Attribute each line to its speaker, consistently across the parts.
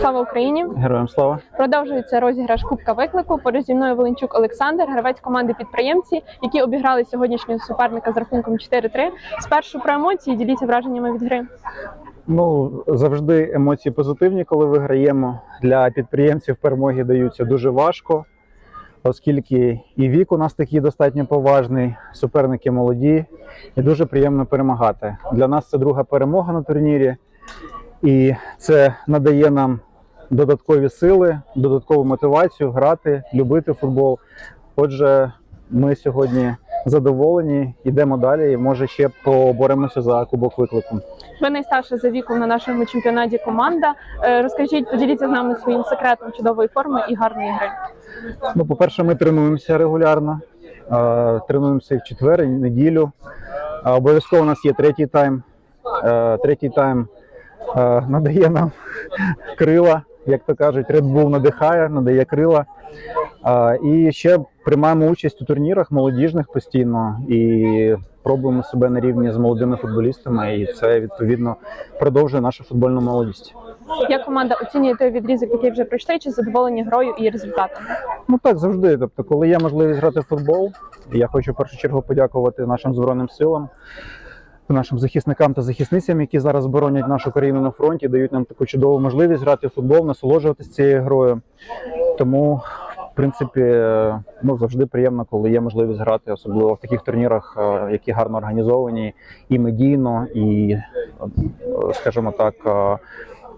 Speaker 1: Слава Україні!
Speaker 2: Героям слава.
Speaker 1: Продовжується розіграш Кубка виклику. Поруч зі мною Волинчук Олександр, гравець команди підприємці, які обіграли сьогоднішнього суперника з рахунком 4-3. Спершу про емоції діліться враженнями від гри.
Speaker 2: Ну завжди емоції позитивні, коли виграємо. Для підприємців перемоги даються дуже важко, оскільки і вік у нас такий достатньо поважний, суперники молоді, і дуже приємно перемагати. Для нас це друга перемога на турнірі, і це надає нам додаткові сили, додаткову мотивацію грати, любити футбол. Отже, ми сьогодні задоволені, йдемо далі і може ще поборемося за кубок виклику.
Speaker 1: Ви найстарша за віком на нашому чемпіонаті команда. Е, Розкажіть, поділіться з нами своїм секретом чудової форми і гарної гри.
Speaker 2: Ну, по-перше, ми тренуємося регулярно. Е, Тренуємося і в четвер, і в неділю. Е, Обов'язково у нас є третій тайм. Третій тайм надає нам крила, як то кажуть, Red Bull надихає, надає крила. Е, І ще приймаємо участь у турнірах молодіжних постійно і пробуємо себе на рівні з молодими футболістами. І це відповідно продовжує нашу футбольну молодість.
Speaker 1: Як команда оцінює той відрізок, який вже пройшли, чи задоволені грою і результатом?
Speaker 2: Ну так завжди. Тобто, коли є можливість грати в футбол, я хочу в першу чергу подякувати нашим збройним силам, нашим захисникам та захисницям, які зараз боронять нашу країну на фронті, дають нам таку чудову можливість грати в футбол, насолоджуватися цією грою. Тому, в принципі, е, ну завжди приємно, коли є можливість грати, особливо в таких турнірах, е, які гарно організовані і медійно, і, е, скажімо так,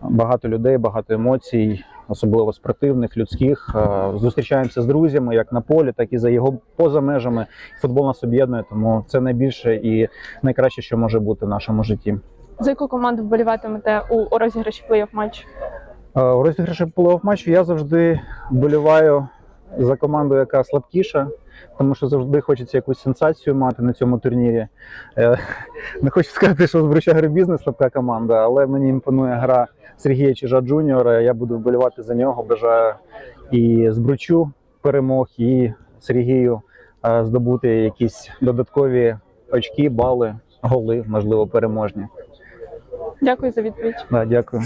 Speaker 2: багато людей, багато емоцій, особливо спортивних, людських. Е, Зустрічаємося з друзями як на полі, так і за його поза межами. Футбол нас об'єднує, тому це найбільше і найкраще, що може бути в нашому житті.
Speaker 1: За яку команду вболіватимете у розіграші плей-офф матчу?
Speaker 2: Е, У розіграші плей-офф матчу я завжди вболіваю за команду, яка слабкіша, тому що завжди хочеться якусь сенсацію мати на цьому турнірі. Е, Не хочу сказати, що Збруча бізнес слабка команда, але мені імпонує гра Сергія Чижа Джуніора. Я буду вболівати за нього. Бажаю і Збручу перемог, і Сергію е, здобути якісь додаткові очки, бали, голи, можливо, переможні.
Speaker 1: Дякую за відповідь.
Speaker 2: Да, дякую.